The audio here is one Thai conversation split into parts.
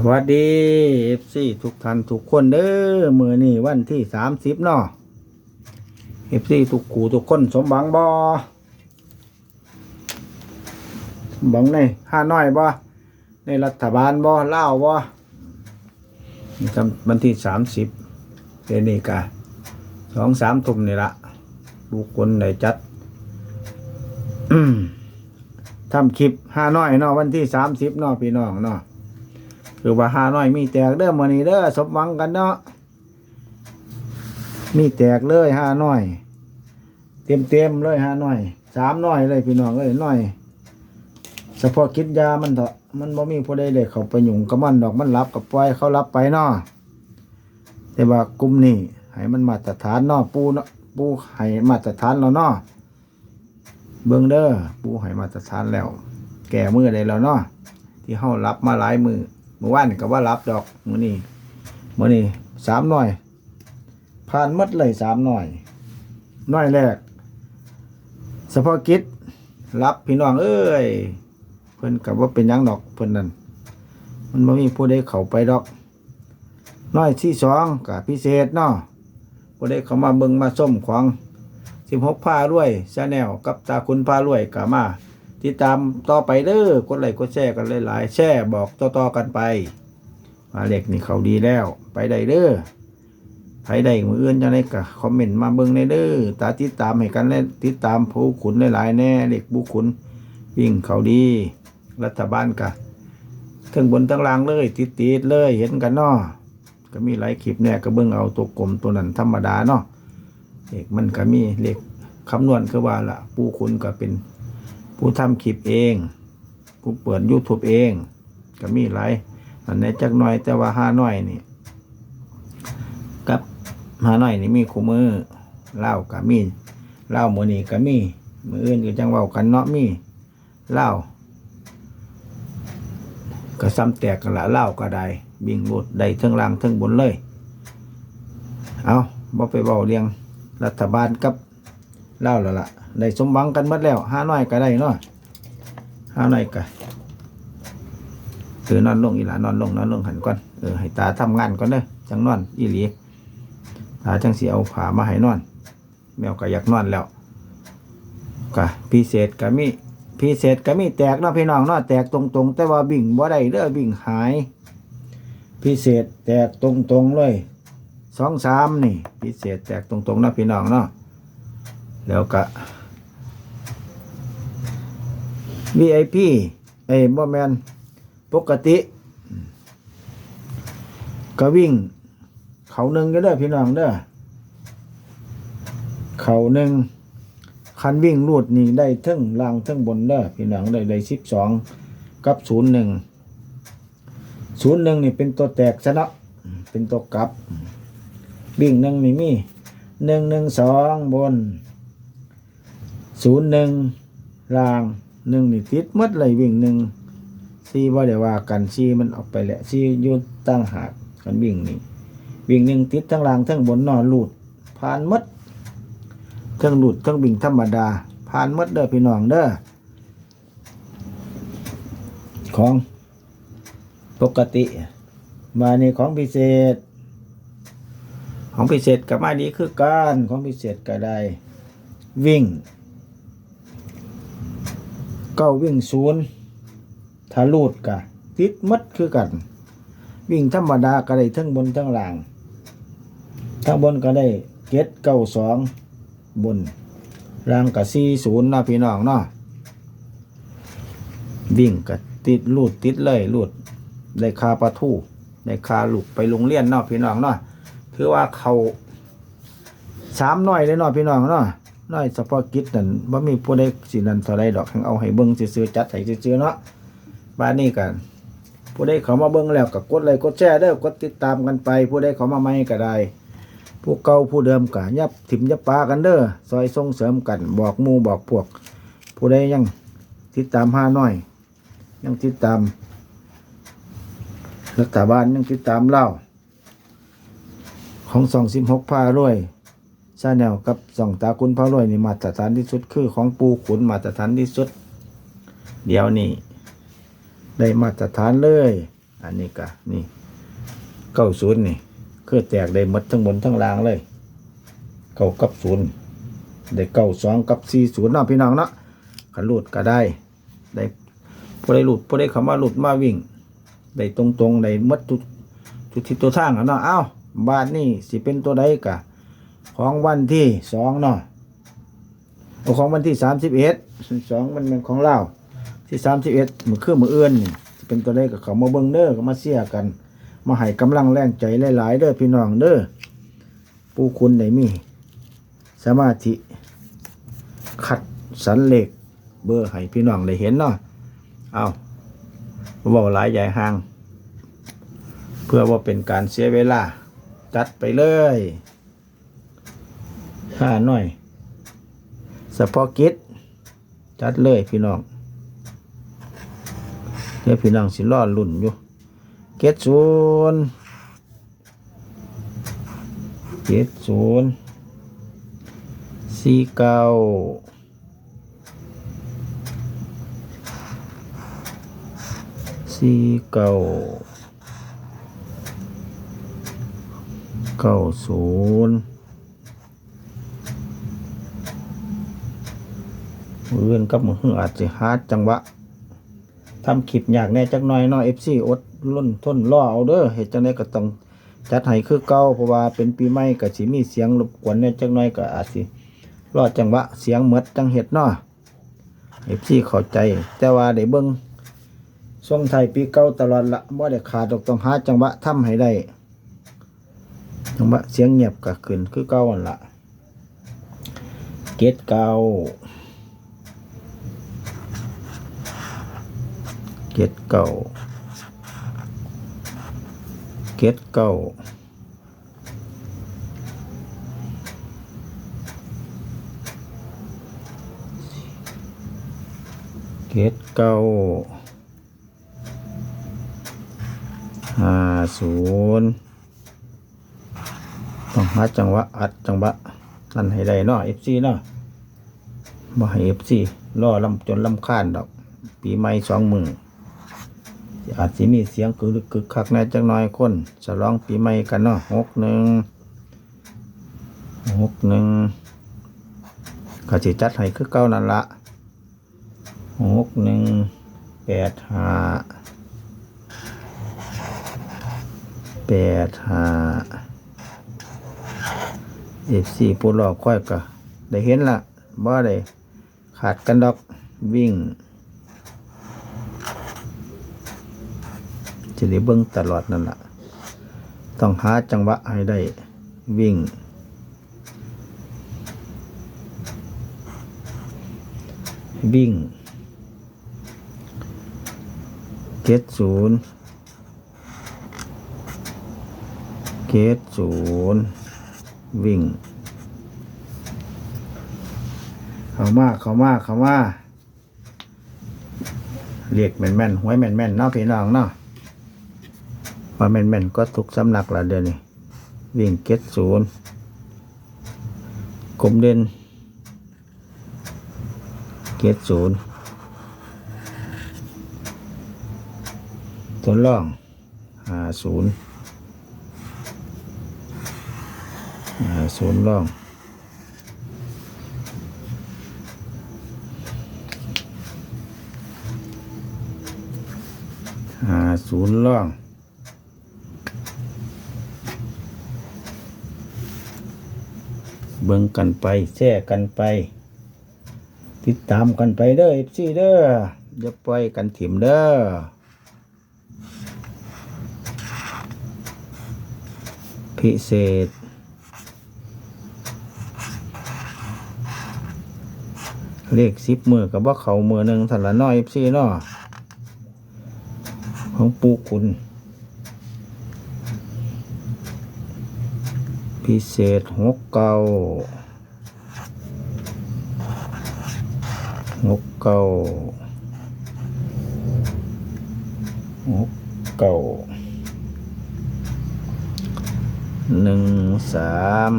สวัสดีเอฟซีทุกท่านทุกคนเด้อมือนี่วันที่สามสิบเนาะเอฟซีทุกขู่ทุกคนสมหวังบอสมหวังในห้าน้อยบอในรัฐบาลบอเล่าบอนี่ทำวันที่สามสิบเดนนี้กะสองสามทุ่มนี่ละบุคคลไหนจัดทำคลิปห้าน้อยเนาะวันที่สามสิบเนาะพี่น้องเนาะ คือว่าหาน้อยมีแตกเด้อมื้อนี้เด้อสมหวังกันเนาะมีแตกเลยหาน้อย เต็มเต็มๆเลยหาน้อยสามน้อยเลยพี่น้องเอ้ยน้อยเฉพาะคิดยามันเถอะมันบ่มีผู้ใดได้เขาไปหยุ่งกับมันดอกมันรับกับปล่อยเขารับไปเนาะแต่ว่ากลุ่มนี้ให้มันมาตรฐานเนาะปูเนาะปูให้มาตรฐานแล้วเนาะเบิ่งเด้อปูให้มาตรฐานแล้ว แก่มือได้แล้วเนาะที่เฮารับมาหลายมือ เมื่อวานก็ว่ารับดอกมื้อนี้มื้อนี้สามหน่อย ผ่านหมดเลยสามหน่อยหน่อยแรกเฉพาะกิจรับพี่น้องเอ้ยเพิ่นกับว่าเป็นยังดอกเพิ่นนั่นมันบ่มีผู้ใดเข้าไปดอกน้อยที่สองกับพิเศษเนาะผู้ใดเข้ามาเบิ่งมาส้มของสิบหกพารวยชาแนลกับตาคุณพารวยก็มา ติดตามต่อไปเด้อกดไลค์กดแชร์กันหลายๆแชร์บอกต่อๆกันไป มาเล็กนี่เขาดีแล้ว ไปได้เด้อใครได้มืออื่นจะได้ก็คอมเมนต์มาเบิ่งในเด้อตาติดตามให้กันและติดตามผู้ขุนหลายๆแน่เล็กบุขุนวิ่งเขาดี รัฐบาลกะทั้งบนทั้งล่างเลย ติดติดๆเลยเห็นกันเนาะก็มีหลายคลิปเนี่ยก็เบิ่งเอาตัวกลมตัวนั้นธรรมดาเนาะเล็กมันก็มีเล็กคำนวณคือว่าละผู้ขุนก็เป็น ผู้ทำคลิปเอง ผู้เปิด YouTube เอง ก็มีหลายอันไหนจักหน่อยแต่ว่าห้าน้อยนี่กับห้าน้อยนี่มีคู่มือเล่าก็มีเล่ามือนี่ก็มีมืออื่นก็จังเว้ากันเนาะมีเล่าก็ซ้ำแตกกันละเล่าก็ได้บิ่งบดได้เทั้งล่างเทั้งบนเลย เอาบ่ไปเบาเรียงรัฐบาลกับ เล่าแล้วล่ะ ได้สมหวังกันหมดแล้วห้าน้อยก็ได้เนาะห้าน้อยก็เออนอนลงอีหลานอนลงนอนลงหันก่อนเออให้ตาทำงานก่อนเด้อจังนอนอีหลีตาจังสีเอาผามาให้นอน แมวก็อยากนอนแล้วก็พิเศษก็มีพิเศษก็มีแตกเนาะพี่น้องเนาะแตกตรงๆ แต่ว่าบิ่งบ่ได้เด้อบิ่งหาย พิเศษแตกตรงๆเลยสองสามนี่ พิเศษแตกตรงๆเนาะพี่น้องเนาะ แล้วก็ VIP เอ้บ่แมนปกติ ก็วิ่ง เขาหนึ่งก็เด้พี่น้องเด้อเขาหนึ่งคันวิ่งรูดนี่ได้ทั้งล่างทั้งบนเด้อพี่น้องได้ได้สิบสองกับศูนย์หนึ่งศูนย์หนึ่งนี่เป็นตัวแตกซะเนะเป็นตัวกลับ วิ่งหนึ่งนี่มีหนึ่งหนึ่งสองบน ศูนย์หนึ่งรางหนึ่งนี่ติดหมดเลยวิ่งหนึ่งซีว่าเดี๋ยวว่ากันซีมันออกไปแหละซีอยุดตั้งหากกันวิ่งนี่วิ่งหนึ่งติดทั้งรางทั้งบนนอนหลุดผ่านหมดทั้งหลุดทั้งวิ่งธรรมดาผ่านหมดเด้อพี่น้องเด้อของปกติ มาในของพิเศษ ของพิเศษกับมาดีคือการของพิเศษก็ได้วิ่ง เก้าวิ่งศูนย์ถ้าลูดกะติดมัดคือกัน วิ่งธรรมดาก็ได้ทั้งบนทั้งล่างทั้งบนก็ได้เจ็ดเก้าสองบนล่างกับสี่ศูนย์นะพี่น้องเนาะวิ่งก็ติดลูดติดเลยลูดได้คาปลาทูได้คาลูกไปโรงเรียนเนาะพี่น้องเนาะถือว่าเขาสามน้อยเลยเนาะพี่น้องเนาะ น้อยเฉพาะกิจนั่นบ่มีผู้ใดสินั่นเท่าใดดอกให้เอาให้เบิ่งซื่อๆจัดให้ซื่อๆเนาะบ้านนี้กันผู้ใดเขามาเบิ่งแล้วก็กดไลค์กดแชร์เด้อกดติดตามกันไป ผู้ใดเขามาใหม่ก็ได้ ผู้เก่าผู้เดิมก็ยับถิ่มยับปลากันเด้อซอยส่งเสริมกันบอกหมู่บอกพวก ผู้ใดยังติดตามห้าน้อย ยังติดตามรัฐบาลยังติดตามเล่าของสองสิบหกพารวย ชาแนลกับส่องตาคุณพระรวยนี่มาตรฐานที่สุดคือของปูขุนมาตรฐานที่สุด เดี๋ยวนี้ได้มาตรฐานเลย อันนี้ก็นี่เก้าศูนย์นี่คือแตกได้หมดทั้งบนทั้งล่างเลยเก้ากับศูนย์ได้เก้าสองกับสี่ศูนย์เนาะพี่น้องเนาะขันรูดก็ได้ ได้ผู้ใดหลุดผู้ใดคำว่าหลุดมาวิ่ง ได้ตรงตรงๆได้มดทุกทุกทิศตัวทางอะเนาะเอ้าบาทนี่สิเป็นตัวใดกะ ของวันที่สองเนาะเอาของวันที่สามสิบเอ็ดสองมันเป็นของเราที่สามสิบเอ็ดมือคือมือเอื้อนนี่เป็นตัวใดกับเขามาเบิ้งเด้อก็มาเสียกัน มาให้กำลังแรงใจหลายๆเด้อพี่น้องเด้อผู้คุณได้มี สมาธิขัดสันเหล็กเบอร์ให้พี่น้องได้เห็นเนาะเอาบอกหลายใหญ่ห่าง เพื่อว่าเป็นการเสียเวลา จัดไปเลย ห้าหน่อย สปอกิตจัดเลยพี่น้องเดี๋ยวพี่น้องสิรอลุ่นอยู่ เกตศูนย์เกตศูนย์สี่เก้าสี่เก้าเก้าศูนย์ มืออื่นกับมือหืออาจจะหาจังหวะทำคลิปอยากแน่จักหน่อยเนาะ FC อดล้นทนรอเอาเด้อเฮ็ดจังไดก็ต้องจัดให้คือเก่าเพราะว่าเป็นปีใหม่ก็สิมีเสียงรบกวนแน่จักหน่อยก็อาจสิรอจังหวะเสียงหมดจังเฮ็ดเนาะ FC เข้าใจ แต่ว่าได้เบิ่งช่วงไทยปีเก่าตลอดละบ่ได้ขาดกต้องหาจังหวะทำให้ได้จังหวะเสียงเงียบก็ขึ้นคือเก่านั่นล่ะเกตเก่า เกตเก่าเกตเก่าเกตเก่าห้าศูนย์ต้องหาจังหวะอัดจังหวะนั่นให้ได้เนาะ FC เนาะบ่ให้ FC รอลำจนลำคาญดอก ปีใหม่สองมือ อาจจะมีเสียงกึกกึกคักแน่จักหน่อยคนฉลองปีใหม่กันเนาะหกหนึ่งหกหนึ่งก็สิจัดให้คือเก่านั่นละหกหนึ่งแปดห้าแปดห้าเอฟซีปูหลอกค่อยก็ได้เห็นละบ่ได้ขาดกันดอกวิ่ง จะได้เบิ่งตลอดนั่นแหละต้องหาจังหวะให้ได้วิ่ง วิ่งเกตศูนย์เกตศูนย์วิ่ง เข้ามาเข้ามาเข้ามาเรียกแม่นแม่นหวยแม่นแม่นเนาะพี่น้องเนาะ ว่าแม่นแม่นๆก็ทุกสำนักละเดือนนี้วิ่งเก็ตศูนย์กลมเด่นเก็ตศูนย์ตัวล่องหาศูนย์หาศูนย์ล่องหาศูนย์ล่อง เบิ่งกันไปแช่กันไป ติดตามกันไปเด้อเอฟซีเด้ออย่าปล่อยกันถิ่มเด้อพิเศษ เลขสิบมือกับว่าเขามือหนึ่งถันละน้อยเอฟซีเนาะของปูคุณ พิเศษหกเก้าหกเก้าหกเก้าหนึ่งสาม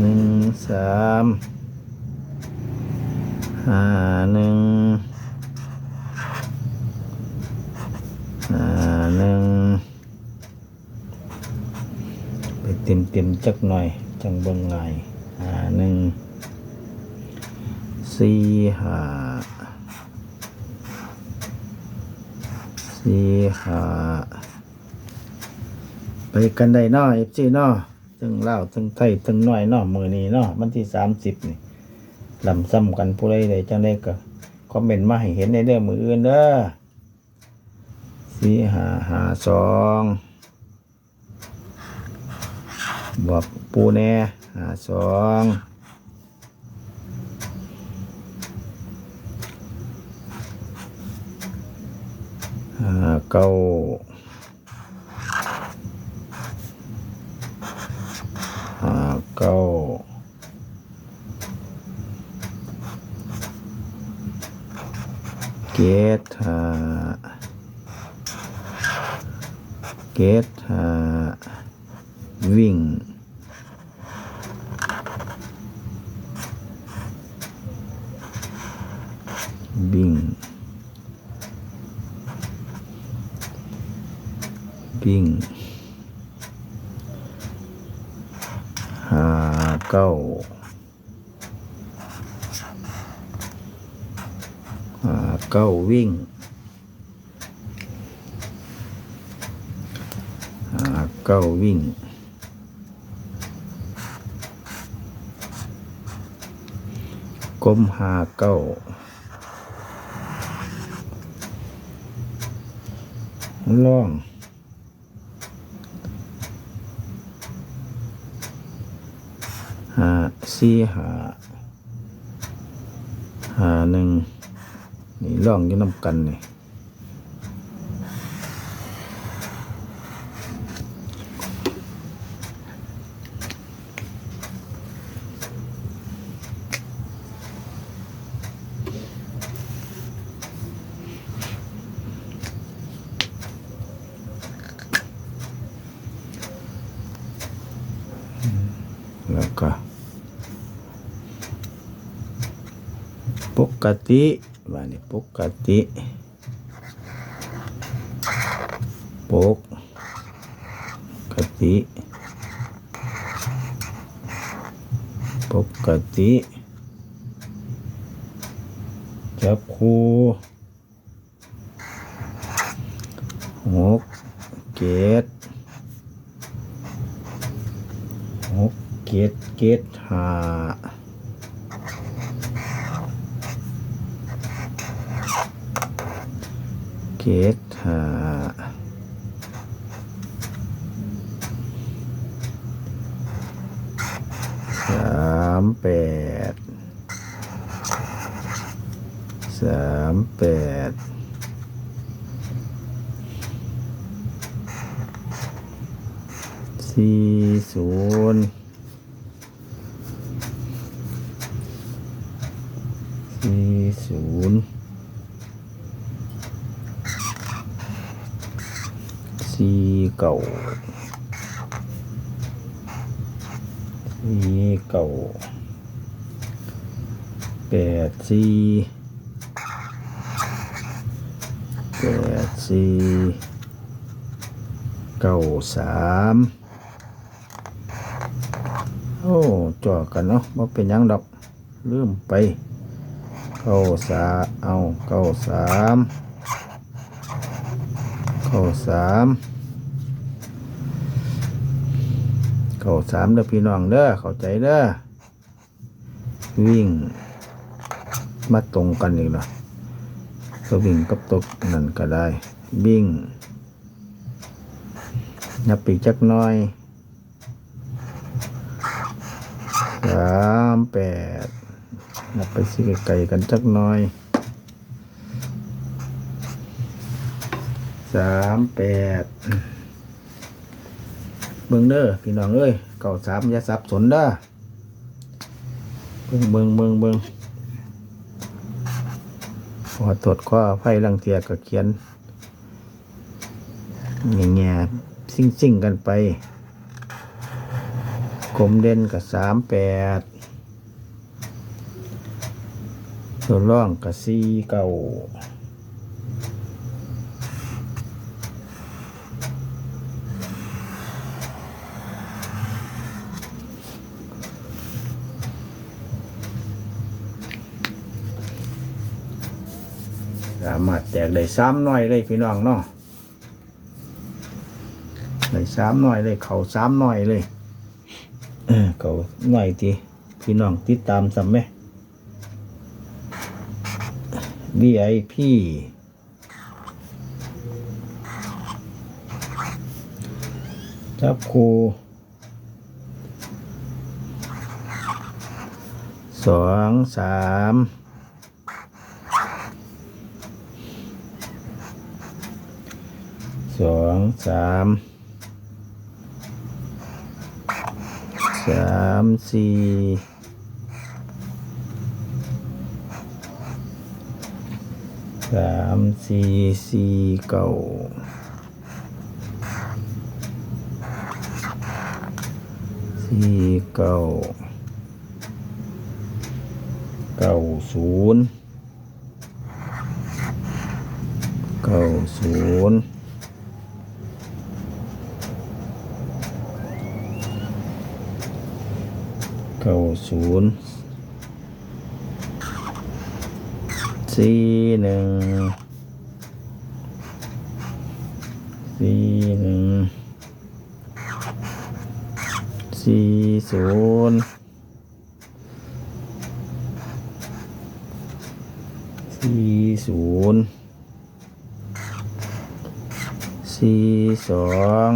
หนึ่งสามห้าหนึ่ง เต็มเต็มๆจักหน่อย จังเบิ่งง่ายหาหนึ่งสี่ห้าสี่ห้าไปกันได้นาะเอฟซีนาะทั้งเล่าวทั้งไทยทั้งน้อยนาะมือนี้นาะวันที่สามสิบนี่ลำซ้ำกันผู้ใดใดจังได้ก็คอมเมนต์มาให้เห็นในเด้องมืออื่นเด้อสี่ห้าห้าสอง บอกปูแน่หาสองเก้าเก้าเกตเกตห้าวิ่ง วิ่ง วิ่งหาเก้าหาเก้าวิ่งหาเก้าวิ่งกลมหาเก้า ล่องหาสี่หาหาหนึ่งนี่ล่องอยู่น้ำกันนี่แล้วก็ ป กติว่านี่ปกติปกกติปกติจับคูหกเกตหกเกตเกตหา เกตห้าสามแปดสามแปดสี่ศูนย์สี่ศูนย์ สี่เก่าสี่เก่าแปดสี่แปดสี่เก้าสามโอ้จ่อกันเนาะว่เป็นยังดอกลืมไปเก้าสาเอาเก้าสามเก้าสาม เก้าสามเด้อพี่น้องเด้อเข้าใจเด้อวิ่ง มาตรงกันอีกเนาะก็วิ่งกับตกนั่นก็ได้วิ่งนับปีจักน้อยสามแปดนับไปสิไกลๆกันจักน้อยสามแปด เบิ่งเด้อพี่น้องเอ้ยเก่าสามอย่าสับสนเด้อเบิ่งเบิ่งเบิ่งเบิ่งขอตรวจข้อไฟลังเทียก็เขียนแง่ๆซิ่งซิ่งๆกันไปกลมเด่นกับสามแปดส่วนร่องกับสี่เก้าามารถแตกได้สามหน่อยเลยพี่น้องเนาะได้สามหน่อยเลย เขาสามหน่อยเลย เออเขาหน่อยทีพี่น้องติดตามสัมไหม VIP จับครูสองสาม สองสามสามสี่สามสี่สี่เก้าสี่เก้าเก้าศูนย์เก้าศูนย์ เก้าศูนย์สี่หนึ่งสี่หนึ่งสี่ศูนย์สี่ศูนย์สี่สอง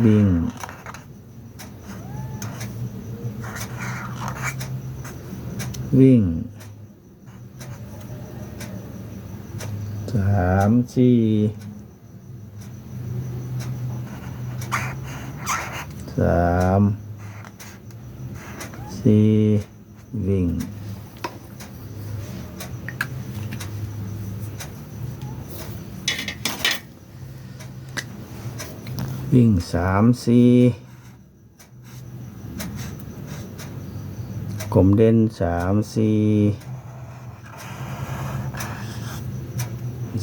วิ่ง วิ่งสามสี่สามสี่วิ่ง วิ่งสามสี่กลมเด่นสามสี่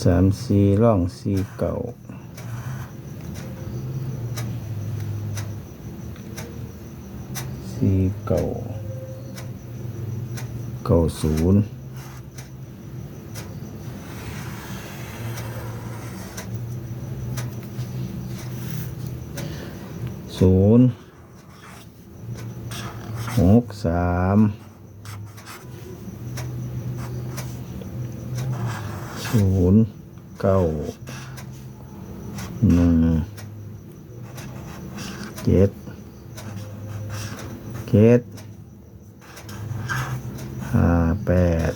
สามสี่ร่องสี่เก่าสี่เก่าเก่าศูนย์ ศูนย์หกสามศูนย์เก้าหนึ่งเจ็ดเจ็ดห้าแปด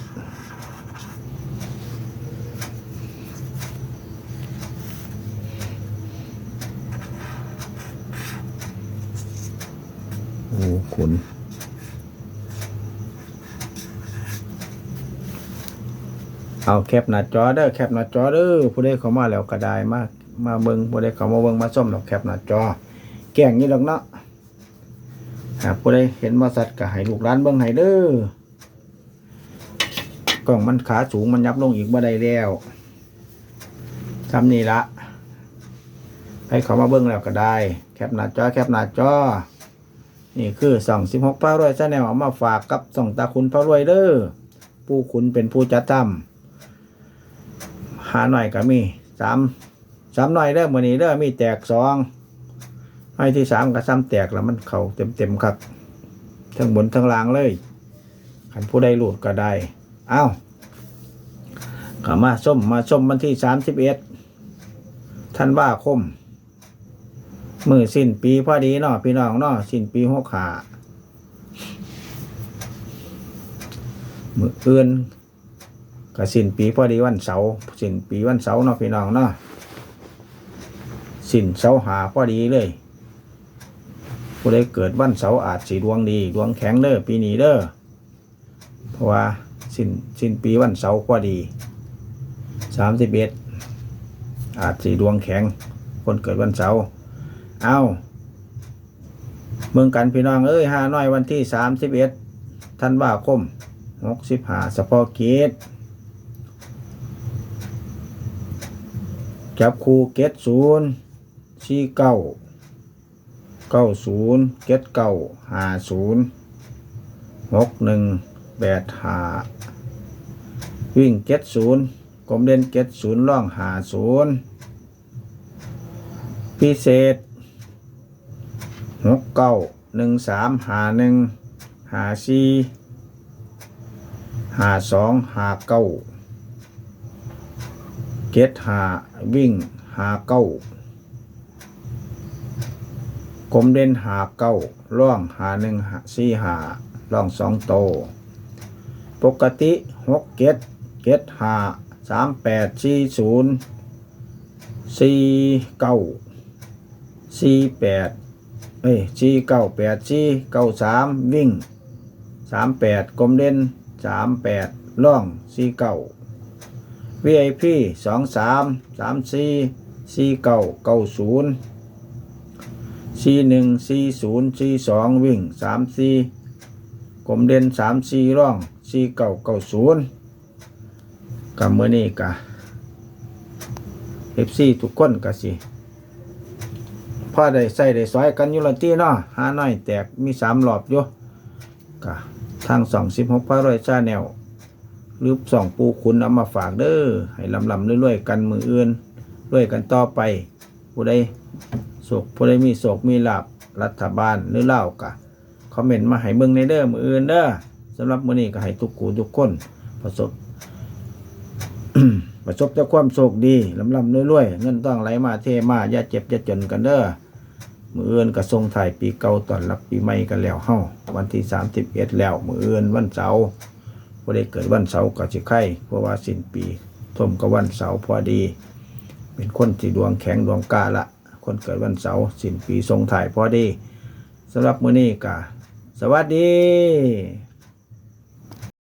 อ้คุณเอาแคปหน้าจอเด้อแคปหน้าจอเด้อผู้ใดเข้ามาแล้วก็ได้มากมาเบิ่งผู้ใดเข้ามาเบิ่งมาส้มดอกแคปหน้าจอ แกล้งนี่ดอกเนาะหากผู้ใดเห็นมาสัตว์ก็ให้ลูกหลานเบิ่งให้เด้อกล้องมันขาสูงมันยับลงอีกบ่ได้แล้วทำนี่ละให้เขามาเบิ่งแล้วก็ได้ แคปหน้าจอแคปหน้าจอ นี่คือส่องสิบหกพระรวยชาแนลเอามาฝากกับส่องตาคุณพระรวยเด้อผู้คุณเป็นผู้จัดทำหาหน่อยก็มีสามสามหน่อยเด้อมือนี้เด้อมีแตกสองหน่อยที่สามก็ซ้ำแตกแล้วมันเข่าเต็มเต็มครับทั้งบนทั้งล่างเลยขันผู้ใดหลุดก็ได้ เอ้าก็มาส้มมาส้มวันที่สามสิบเอ็ดท่านว่าคม มือสิ้นปีพอดีเนาะพี่น้องเนาะสิ้นปีหกขามือเอื่นก็สิ้นปีพอดีวันเสาร์สิ้นปีวันเสาร์เนาะพี่น้องเนาะสิ้นเสาร์หาพอดีเลย ผู้ใดเกิดวันเสาร์อาจสีดวงดี ดวงแข็งเด้อปีนี้เด้อเพราะว่าสิ้นสิ้นปีวันเสาร์พอดีสามสิบเอ็ดอาจสีดวงแข็ง คนเกิดวันเสาร์ เอาเมืองกันพี่น้องเอ้ยห้าน้อยวันที่สามสิบเอ็ดธันวาคมหกสิบห้าสปอร์เกตจับคูเก็ดศูนย์สี่เก้าเก้าศูนย์เก็ดเก้าห้าศูนย์หกหนึ่งแปดหาวิ่งเจ็ดศูนย์กลมเด่นเจ็ดศูนย์ล่องหาศูนย์พิเศษ หกเก้าหนึ่งสามหาหนึ่งหาสี่หาสองหาเก้าเจ็ดหาวิ่งหาเก้ากลมเด่นหาเก้าล่องหาหนึ่งหาสี่หาล่องสองโต ปกติหกเจ็ดเจ็ดหาสามแปดสี่ศูนย์สี่เก้าสี่แปด เอ้ยสี่เก้าแปดสี่เก้าสามวิ่งสามแปดกลมเด่นสามแปดล่องสีเก้า VIP สองสามสามสี่สี่เก้าเก้าศูนย์สี่หนึ่งสี่ศูนย์สี่สองวิ่งสามสี่กลมเด่นสามสี่ร่องสี่เก้าเก้าศูนย์กับมือนี้กะเอฟซีทุกคนกะสิ พ่อได้ใส่ได้ซอยกันอยู่ละตีเนาะหาน้อยแตกมีสามหลอบอยู่กะทางสองสิบหกพระร้อยชาแนวหรือสองปูคุณเอามาฝากเด้อให้ลำลำๆรวยๆกันมืออื่นรวยกันต่อไปผู้ใดโศกผู้ใดมีโศกมีลาบรัฐบาลหรือเล่ากะคอมเมนต์มาให้เบิ่งในเด้อมืออื่นเด้อสำหรับมื้อนี้ก็ให้ทุกกูทุกคนประสบประสบแต่ความโชคดีลำลำๆรวยๆเงินต้องไหลมาเทมาอย่าเจ็บอย่าจนกันเด้อ มือเอื่นกระทรงถ่ายปีเก่าตอนรับปีใหม่กันแล้วเฮ้าวันที่31แล้วมือเอื่นวันเสาร์พอได้เกิดวันเสาร์ก็จะไข่เพราะว่าสิ้นปีทมกับวันเสาร์พอดี เป็นคนที่ดวงแข็งดวงกล้าละ คนเกิดวันเสาร์สิ้นปีทรงถ่ายพอดีสำหรับมื้อนี้กะสวัสดี